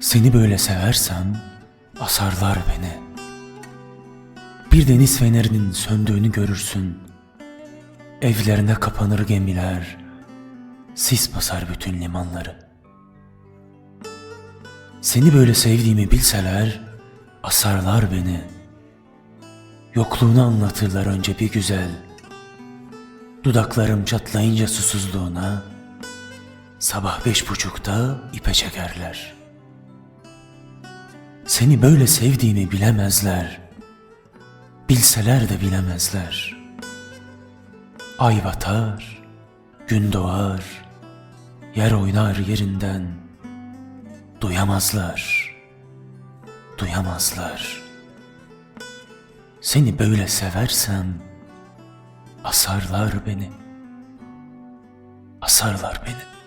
Seni böyle seversem asarlar beni. Bir deniz fenerinin söndüğünü görürsün. Evlerine kapanır gemiler. Sis basar bütün limanları. Seni böyle sevdiğimi bilseler asarlar beni. Yokluğunu anlatırlar önce bir güzel. Dudaklarım çatlayınca susuzluğuna sabah beş buçukta ipe çekerler. Seni böyle sevdiğimi bilemezler. Bilseler de bilemezler. Ay batar, gün doğar, yer oynar yerinden. Duyamazlar, duyamazlar. Seni böyle seversem asarlar beni. Asarlar beni.